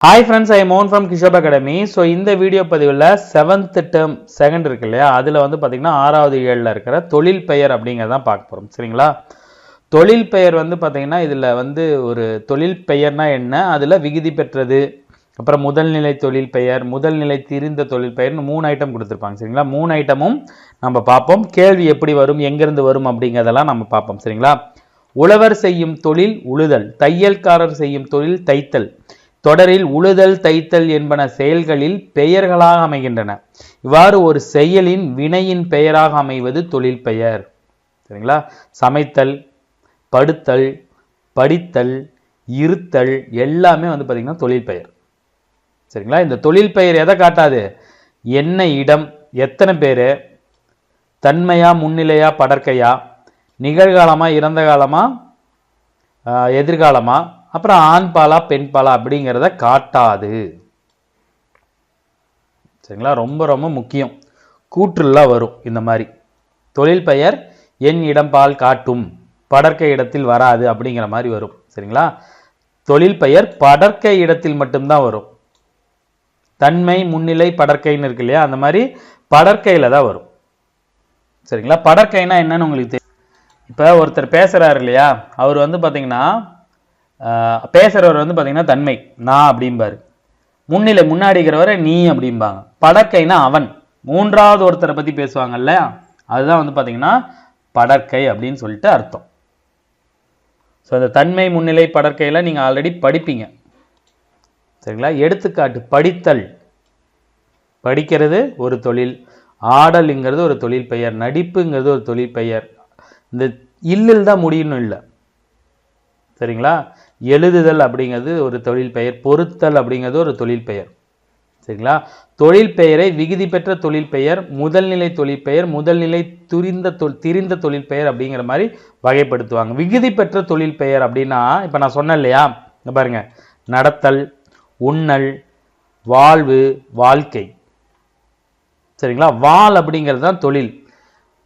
Hi friends I மோன் from கிஷோப் academy so இந்த வீடியோ பதிவில் செவன்த் டேர்ம் செகண்ட் இருக்கு இல்லையா? அதில் வந்து பார்த்தீங்கன்னா ஆறாவது ஏழில் இருக்கிற தொழில் பெயர் அப்படிங்கிறதான் பார்க்க போகிறோம் சரிங்களா? தொழில் பெயர் வந்து பார்த்தீங்கன்னா இதில் வந்து ஒரு தொழில் பெயர்னா என்ன? அதில் விகுதி பெற்றது அப்புறம் முதல்நிலை தொழில் பெயர் முதல்நிலை திரிந்த தொழில் பெயர்னு மூணு ஐட்டம் கொடுத்துருப்பாங்க. சரிங்களா? மூணு ஐட்டமும் நம்ம பார்ப்போம். கேள்வி எப்படி வரும் எங்கேருந்து வரும் அப்படிங்கிறதெல்லாம் நம்ம பார்ப்போம். சரிங்களா? உழவர் செய்யும் தொழில் உழுதல் தையல்காரர் செய்யும் தொழில் தைத்தல். தொடரில் உழுதல் தைத்தல் என்பன செயல்களில் பெயர்களாக அமைகின்றன. இவ்வாறு ஒரு செயலின் வினையின் பெயராக அமைவது தொழில் பெயர். சரிங்களா? சமைத்தல் படுத்தல் படித்தல் இருத்தல் எல்லாமே வந்து பார்த்திங்கன்னா தொழில் பெயர். சரிங்களா? இந்த தொழில் பெயர் எதை காட்டாது? என்ன இடம் எத்தனை பேர்? தன்மையா முன்னிலையா படற்கையா? நிகழ்காலமா இறந்த காலமா? எதிர்காலமா? அப்புறம் ஆண் பாலா பெண் பாலா அப்படிங்கிறத காட்டாது. சரிங்களா? ரொம்ப ரொம்ப முக்கியம். கூற்றுலாம் வரும் இந்த மாதிரி. தொழில் பெயர் என் இடம் பால் காட்டும் படற்கை இடத்தில் வராது அப்படிங்கிற மாதிரி வரும். சரிங்களா? தொழில் பெயர் படற்கை இடத்தில் மட்டும்தான் வரும். தன்மை முன்னிலை படற்கைன்னு இருக்கு இல்லையா? அந்த மாதிரி படற்கையில் தான் வரும். சரிங்களா? படற்கைனா என்னன்னு உங்களுக்கு தெரியும் இப்போ ஒருத்தர் பேசுகிறாரு இல்லையா? அவர் வந்து பார்த்தீங்கன்னா ஆஹ், பேசுறவர் வந்து பார்த்தீங்கன்னா தன்மை நான் அப்படிம்பாரு. முன்னிலை முன்னாடி இருக்கிறவரை நீ அப்படிம்பாங்க. படற்கைனா அவன். மூன்றாவது ஒருத்தரை பற்றி பேசுவாங்கல்ல அதுதான் வந்து பார்த்தீங்கன்னா படற்கை அப்படின்னு சொல்லிட்டு அர்த்தம். ஸோ இந்த தன்மை முன்னிலை படற்கையில் நீங்கள் ஆல்ரெடி படிப்பீங்க. சரிங்களா? எடுத்துக்காட்டு படித்தல். படிக்கிறது ஒரு தொழில் ஆடல்ங்கிறது ஒரு தொழில் பெயர் நடிப்புங்கிறது ஒரு தொழில் பெயர். இந்த இல்லில் தான் முடியணும் இல்லை. சரிங்களா? எழுதுதல் அப்படிங்கிறது ஒரு தொழில் பெயர் பொருத்தல் அப்படிங்கிறது ஒரு தொழில் பெயர். சரிங்களா? தொழில் பெயரை விகுதி பெற்ற தொழில் பெயர் முதல்நிலை தொழில் பெயர் முதல்நிலை துரிந்த தொ திரிந்த தொழில் பெயர் அப்படிங்கிற மாதிரி வகைப்படுத்துவாங்க. விகுதி பெற்ற தொழில் பெயர் அப்படின்னா இப்போ நான் சொன்னேன் இல்லையா? இங்க பாருங்க. நடத்தல் உண்ணல் வாழ்வு வாழ்க்கை. சரிங்களா? வாள் அப்படிங்கிறது தான் தொழில்.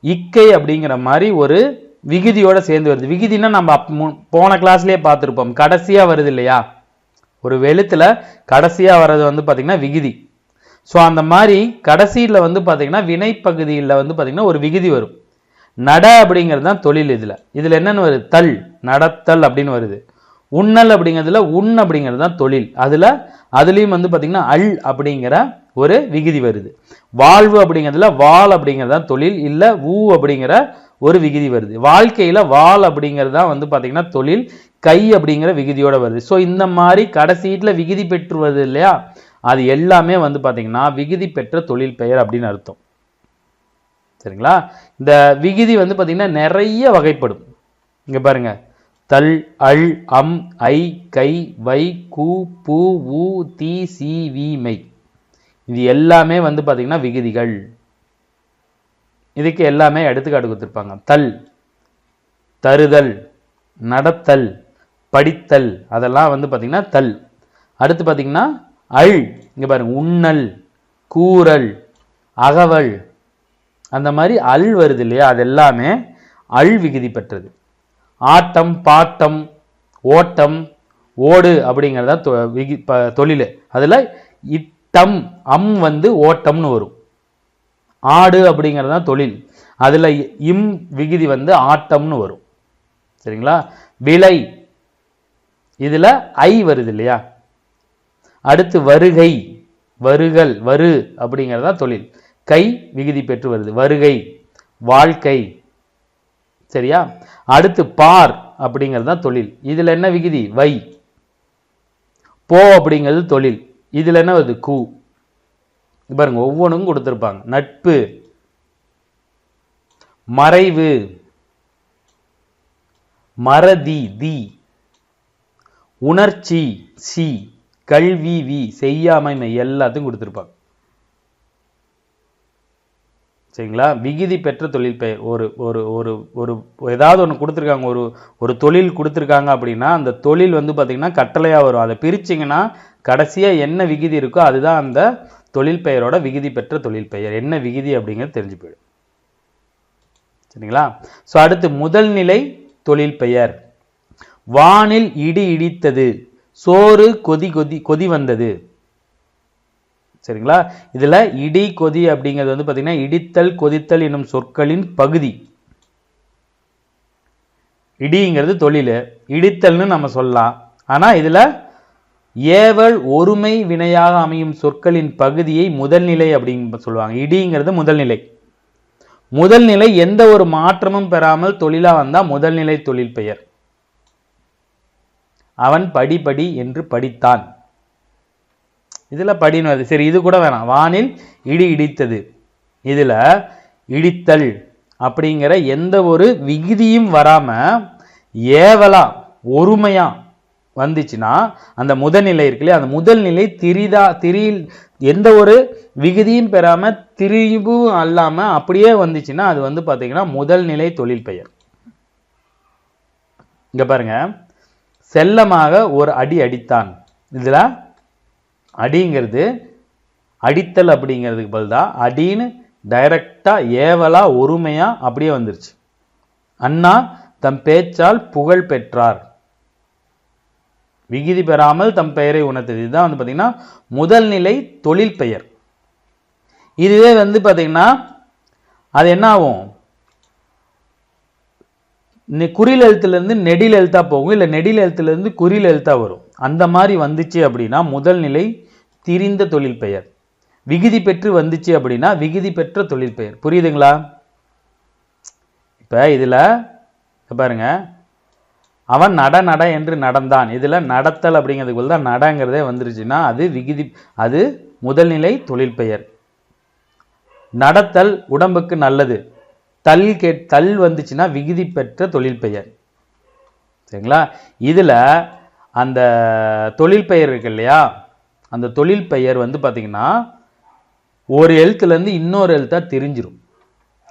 இக்கை அப்படிங்கிற மாதிரி ஒரு விகுதியோட சேர்ந்து வருது. விகுதினா நம்ம போன கிளாஸ்லேயே பார்த்துருப்போம். கடைசியாக வருது இல்லையா? ஒரு வெளுத்தில் கடைசியாக வர்றது வந்து பார்த்திங்கன்னா விகுதி. ஸோ அந்த மாதிரி கடைசியில் வந்து பார்த்திங்கன்னா வினைப்பகுதியில் வந்து பார்த்திங்கன்னா ஒரு விகுதி வரும். நட அப்படிங்கிறது தான் தொழில் இதில். இதில் என்னென்னு வருது? தல் நடத்தல் அப்படின்னு வருது. உண்ணல் அப்படிங்கிறதுல உண் அப்படிங்கிறது தான் தொழில். அதில் அதுலேயும் வந்து பார்த்திங்கன்னா அல் அப்படிங்கிற ஒரு விகுதி வருது. வாழ்வு அப்படிங்கிறதுல வாள் அப்படிங்கிறது தான் தொழில். இல்லை ஊ அப்படிங்கிற ஒரு விகுதி வருது. வாழ்க்கையில வாள் அப்படிங்கிறது தான் வந்து பாத்தீங்கன்னா தொழில் கை அப்படிங்கிற விகுதியோட வருது. ஸோ இந்த மாதிரி கடைசீட்டில் விகுதி பெற்று வருது இல்லையா? அது எல்லாமே வந்து பாத்தீங்கன்னா விகுதி பெற்ற தொழில் பெயர் அப்படின்னு அர்த்தம். சரிங்களா? இந்த விகுதி வந்து பாத்தீங்கன்னா நிறைய வகைப்படும். இங்க பாருங்க. தல் அல் அம் ஐ கை வை கு பூ உ தி சி வி மை. இது எல்லாமே வந்து பாத்தீங்கன்னா விகுதிகள். இதுக்கு எல்லாமே எடுத்துக்காட்டு கொடுத்துருப்பாங்க. தல் தருதல் நடத்தல் படித்தல் அதெல்லாம் வந்து பார்த்திங்கன்னா தல். அடுத்து பார்த்திங்கன்னா அள் இங்கே பாருங்க உண்ணல் கூறல் அகவல் அந்த மாதிரி அல் வருது இல்லையா? அது எல்லாமே அல் விகுதி பெற்றது. ஆட்டம் பாட்டம் ஓட்டம் ஓடு அப்படிங்கிறதா தொ விகி ப தொழில். அதில் இட்டம் அம் வந்து ஓட்டம்னு வரும். ஆடு அப்படிங்கிறது தான் தொழில். அதில் இம் விகுதி வந்து ஆட்டம்னு வரும். சரிங்களா? விலை. இதில் ஐ வருது இல்லையா? அடுத்து வருகை. வருகல் வரு அப்படிங்கிறது தான் தொழில். கை விகுதி பெற்று வருது. வருகை வாழ்க்கை. சரியா? அடுத்து பார் அப்படிங்கிறது தான் தொழில். இதில் என்ன விகுதி? வை. போ அப்படிங்கிறது தொழில். இதில் என்ன வருது? கூ. பாருங்க ஒவ்வொன்றும் கொடுத்துருப்பாங்க. நட்பு மறைவு மறதி தி உணர்ச்சி சி கல்வி வி செய்யாமை எல்லாத்தையும் கொடுத்துருப்பாங்க. சரிங்களா? விகுதி பெற்ற தொழில் பெயர். ஒரு ஒரு ஒரு ஒரு ஏதாவது ஒன்று கொடுத்துருக்காங்க. ஒரு ஒரு தொழில் கொடுத்துருக்காங்க அப்படின்னா அந்த தொழில் வந்து பார்த்திங்கன்னா கட்டளையாக வரும். அதை பிரிச்சிங்கன்னா கடைசியாக என்ன விகுதி இருக்கோ அதுதான் அந்த தொழில் பெயரோட விகுதி பெற்ற தொழில் பெயர். என்ன விகுதி அப்படிங்கிறது தெரிஞ்சு போயிடும். சரிங்களா? ஸோ அடுத்து முதல் நிலை தொழில் பெயர். வானில் இடி இடித்தது. சோறு கொதி கொதி கொதி வந்தது. சரிங்களா? இதுல இடி கொதி அப்படிங்கிறது வந்து பாத்தீங்கன்னா இடித்தல் கொதித்தல் என்னும் சொற்களின் பகுதி. இடிங்கிறது தொழில். இடித்தல்னு நம்ம சொல்லலாம். ஆனா இதுல ஏவல் ஒருமை வினையாக அமையும் சொற்களின் பகுதியை முதல்நிலை அப்படின்னு சொல்லுவாங்க. இடிங்கிறது முதல்நிலை முதல்நிலை எந்த ஒரு மாற்றமும் பெறாமல் தொழிலாக வந்தால் முதல்நிலை தொழில் பெயர். அவன் படிபடி என்று படித்தான். இதில் படின்னு வருது. சரி இது கூட வேணாம். வானில் இடி இடித்தது. இதில் இடித்தல் அப்படிங்கிற எந்த ஒரு விகுதியும் வராமல் ஏவலா ஒருமையாக வந்துச்சுன்னா அந்த முதல்நிலை இருக்கு இல்லையா? அந்த முதல் நிலை திரிதா திரியில் எந்த ஒரு விகுதியும் பெறாமல் திரிவும் அல்லாமல் அப்படியே வந்துச்சுன்னா அது வந்து பார்த்திங்கன்னா முதல் நிலை தொழில் பெயர். இங்கே பாருங்க. செல்லமாக ஒரு அடி அடித்தான். இதில் அடிங்கிறது அடித்தல் அப்படிங்கிறதுக்கு பதில்தான் அடின்னு டைரக்டாக ஏவலாக ஒருமையாக அப்படியே வந்துருச்சு. அண்ணா தம் பேச்சால் புகழ் பெற்றார். விகுதி பெறாமல் தம் பெயரை உணர்த்தது. இதுதான் வந்து பாத்தீங்கன்னா முதல் நிலை தொழில் பெயர். இதுவே வந்து பாத்தீங்கன்னா அது என்ன ஆகும்? குறில் எழுத்துல இருந்து நெடில் எழுத்தாக போகும். இல்ல நெடில் எழுத்துல இருந்து குறில் எழுத்தா வரும். அந்த மாதிரி வந்துச்சு அப்படின்னா முதல் நிலை திரிந்த தொழில் பெயர். விகுதி பெற்று வந்துச்சு அப்படின்னா விகுதி பெற்ற தொழில் பெயர். புரியுதுங்களா? இப்ப இதுல பாருங்கள் பாருங்க. அவன் நட நட என்று நடந்தான். இதில் நடத்தல் அப்படிங்கிறதுக்குள்ள தான் நடங்கிறதே வந்துருச்சுன்னா அது விகுதி அது முதல்நிலை தொழில் பெயர். நடத்தல் உடம்புக்கு நல்லது. தல் கே தல் வந்துச்சுன்னா விகுதி பெற்ற தொழில் பெயர். சரிங்களா? இதில் அந்த தொழில் பெயர் இருக்கு இல்லையா? அந்த தொழில் பெயர் வந்து பார்த்திங்கன்னா ஒரு எழுத்துலேருந்து இன்னொரு எழுத்தாக தெரிஞ்சிடும்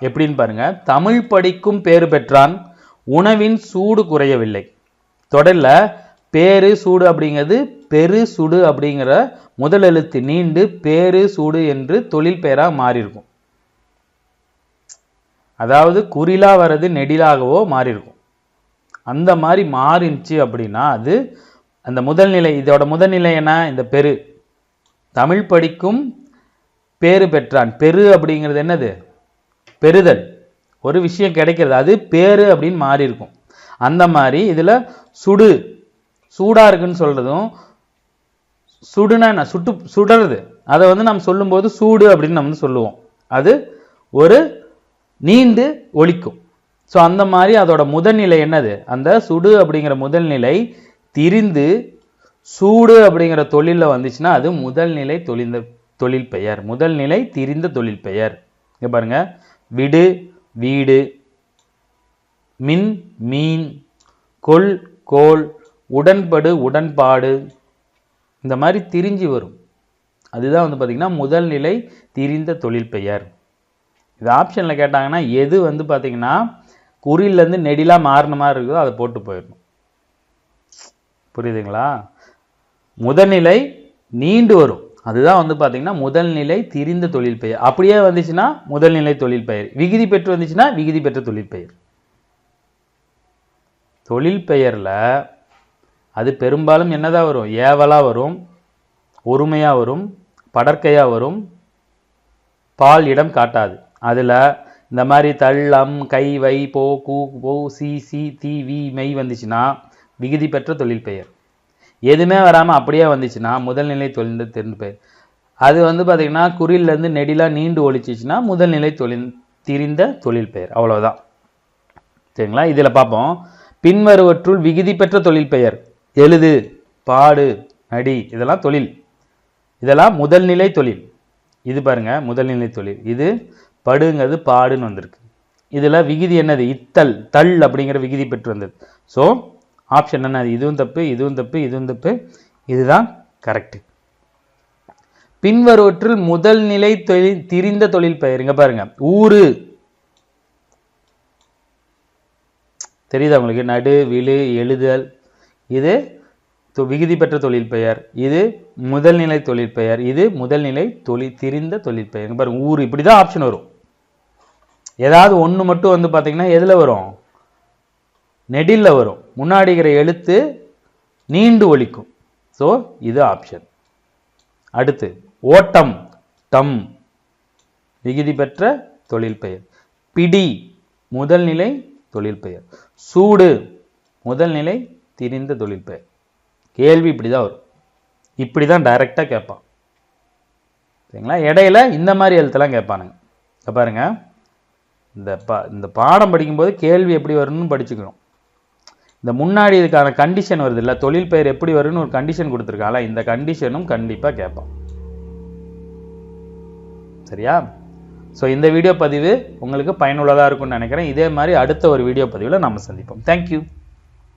எப்படின்னு பாருங்க. தமிழ் படிக்கும் பேறு பெற்றான். உணவின் சூடு குறையவில்லை. தொடரில் பேரு சூடு அப்படிங்கிறது பெரு சுடு அப்படிங்கிற முதல் எழுத்து நீண்டு பேரு சூடு என்று தொழில் பெயராக மாறியிருக்கும். அதாவது குறிலா வர்றது நெடிலாகவோ மாறியிருக்கும். அந்த மாதிரி மாறிடுச்சு அப்படின்னா அது அந்த முதல்நிலை இதோட முதல்நிலை என்ன? இந்த பெரு. தமிழ் படிக்கும் பேறு பெற்றான். பெரு அப்படிங்கிறது என்னது? பெறுதல். ஒரு விஷயம் கிடைக்கிறது. அது பேர் அப்படின்னு மாறி இருக்கும். அந்த மாதிரி இதில் சுடு சூடாக இருக்குன்னு சொல்கிறதும் சுடுனா என்ன? சுட்டு சுடுறது. அதை வந்து நம்ம சொல்லும்போது சூடு அப்படின்னு நம்ம வந்து சொல்லுவோம். அது ஒரு நீண்டு ஒழிக்கும் ஸோ அந்த மாதிரி அதோட முதல்நிலை என்னது? அந்த சுடு அப்படிங்கிற முதல்நிலை திரிந்து சூடு அப்படிங்கிற தொழிலில் வந்துச்சுன்னா அது முதல்நிலை தொழிந்த தொழில் பெயர். முதல்நிலை திரிந்த தொழில் பெயர். இங்கே பாருங்க. விடு வீடு மின் மீன் கொள் கோல் உடன்படு உடன்பாடு இந்த மாதிரி திரிஞ்சு வரும். அதுதான் வந்து பார்த்திங்கன்னா முதல் நிலை திரிந்த தொழில் பெயர். இது ஆப்ஷனில் கேட்டாங்கன்னா எது வந்து பார்த்தீங்கன்னா குறியிலேருந்து நெடிலாக மாறின மாதிரி இருக்குதோ அதை போட்டு போயிடணும். புரியுதுங்களா? முதல்நிலை நீண்டு வரும். அதுதான் வந்து பார்த்தீங்கன்னா முதல்நிலை திரிந்த தொழில் பெயர். அப்படியே வந்துச்சுன்னா முதல்நிலை தொழில் பெயர். விகுதி பெற்று வந்துச்சுன்னா விகுதி பெற்ற தொழில் பெயர். தொழில் பெயரில் அது பெரும்பாலும் என்னதான் வரும்? ஏவலாக வரும் ஒருமையாக வரும் படற்கையாக வரும் பால் இடம் காட்டாது. அதில் இந்த மாதிரி தள்ளம் கை வை போ கூ போ சி சி தி வி மெய் வந்துச்சுன்னா விகுதி பெற்ற தொழில் பெயர். எதுவுமே வராமல் அப்படியே வந்துச்சுன்னா முதல்நிலை தொழில் தெரிந்து பெயர். அது வந்து பார்த்திங்கன்னா குறில்ல நெடிலாம் நீண்டு ஒழிச்சிச்சுன்னா முதல்நிலை தொழில் திரிந்த தொழில் பெயர். அவ்வளோதான் சரிங்களா? இதில் பார்ப்போம் பின்வருவற்றுள் விகுதி பெற்ற தொழில் பெயர். எழுது பாடு நடி இதெல்லாம் தொழில். இதெல்லாம் முதல்நிலை தொழில். இது பாருங்க முதல்நிலை தொழில். இது படுங்கிறது பாடுன்னு வந்திருக்கு. இதில் விகுதி என்னது? இத்தல் தள் அப்படிங்கிற விகுதி பெற்று வந்தது. ஸோ ஆப்ஷன் என்ன இதுவும் தப்பு இதுவும் தப்பு இதுவும் தப்பு. இதுதான் கரெக்ட் பின்வருவற்றில் முதல் நிலை தொழில் திரிந்த தொழில் பெயர். இங்க பாருங்க ஊரு தெரியுதா உங்களுக்கு? நடு விழு எழுதல். இது தொ- விகுதி பெற்ற தொழில் பெயர். இது முதல்நிலை தொழில் பெயர். இது முதல்நிலை தொழில் திரிந்த தொழில் பெயர். பாருங்க ஊர் இப்படிதான் ஆப்ஷன் வரும். ஏதாவது ஒண்ணு மட்டும் வந்து பார்த்தீங்கன்னா எதுல வரும்? நெடில்ல வரும். முன்னாடி இருக்கிற எழுத்து நீண்டு ஒலிக்கும். ஸோ இது ஆப்ஷன் அடுத்து ஓட்டம் டம். விகுதி பெற்ற தொழில் பெயர். பிடி முதல் நிலை தொழில் பெயர். சூடு முதல் நிலை திரிந்த தொழில் பெயர். கேள்வி இப்படி தான் வரும். இப்படி தான் டைரெக்டாக கேட்பான். சரிங்களா? இடையில இந்த மாதிரி எழுத்தெல்லாம் கேட்பானுங்க. பாருங்க. இந்த பா இந்த பாடம் படிக்கும்போது கேள்வி எப்படி வரும்னு படிச்சுக்கணும். இந்த முன்னாடி இதுக்கான கண்டிஷன் வருது இல்லை தொழில் பெயர் எப்படி வரும்னு ஒரு கண்டிஷன் கொடுத்துருக்காங்களா இந்த கண்டிஷனும் கண்டிப்பாக கேட்பான் சரியா? ஸோ இந்த வீடியோ பதிவு உங்களுக்கு பயனுள்ளதாக இருக்கும்னு நினைக்கிறேன். இதே மாதிரி அடுத்த ஒரு வீடியோ பதிவில் நம்ம சந்திப்போம். தேங்க்யூ